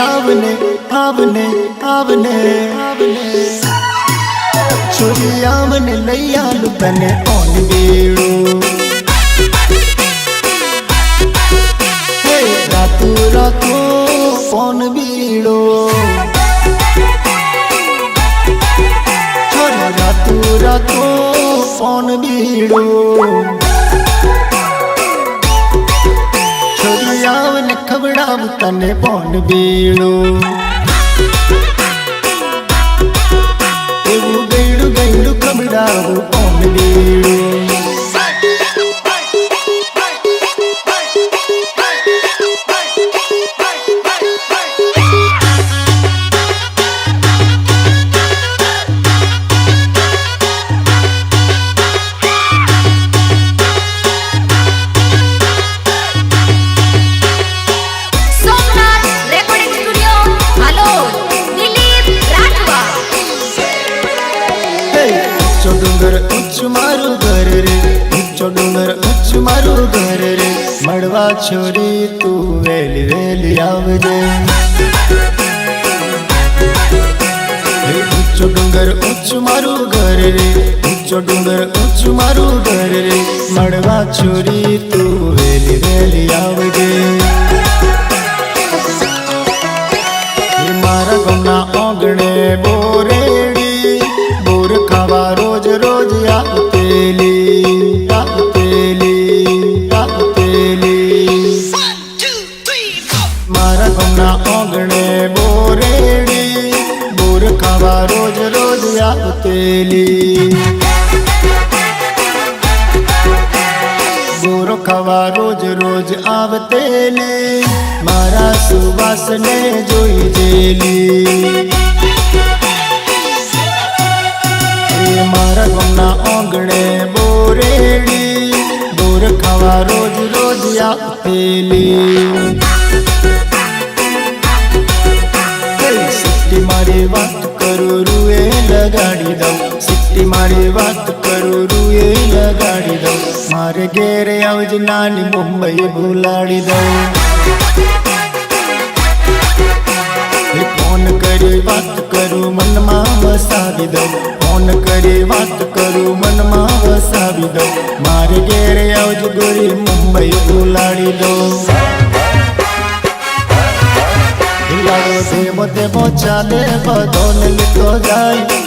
આવને આવને આવને આવને. છોરી આવને લઈ આલું તને ઓન બેડું. રાતુ, રાતો ફોન બીડો. રાતુ, રાતો ફોન બીડો. ખવડાવ તને ફોન બીડો ઉચ્ચ મારું ઘર રે. ઊંચો ડુંગર ઉચ્ચ મારું ઘર રે. મળવા છોરી તું વેલી વેલી આવજે. ઊંચો ડુંગર ઉચ્ચ મારું ઘર રે. ઊંચો ડુંગર ઉચ્ચ મારું ઘર રે. મળવા છોરી તું ઓગણે બોરેડી, બોર ખાવા રોજ રોજ આવતેલી ખાવા રોજ રોજ આવતેલી, મારા સુવાસને જોઈ જેલી. મારા ગમના આંગણે બોરેડી, બોર ખાવા રોજ રોજ આવતેલી સિટ્ટી મારી વાત કરું રૂએ લગાડી દઉં. મારે ઘેરે આવજ નાની મુંબઈ ભૂલાડી દઉં. ફોન કરી વાત કરું, મનમાં વસાવી દઉં. ફોન કરી વાત કરું, મનમાં વસાવી દઉં. મારે ઘેરે આવજ ગોરી મુંબઈ ભૂલાડી દઉં. લાડો દેવો દેવો ચાલે, બધોને લીધો જાય.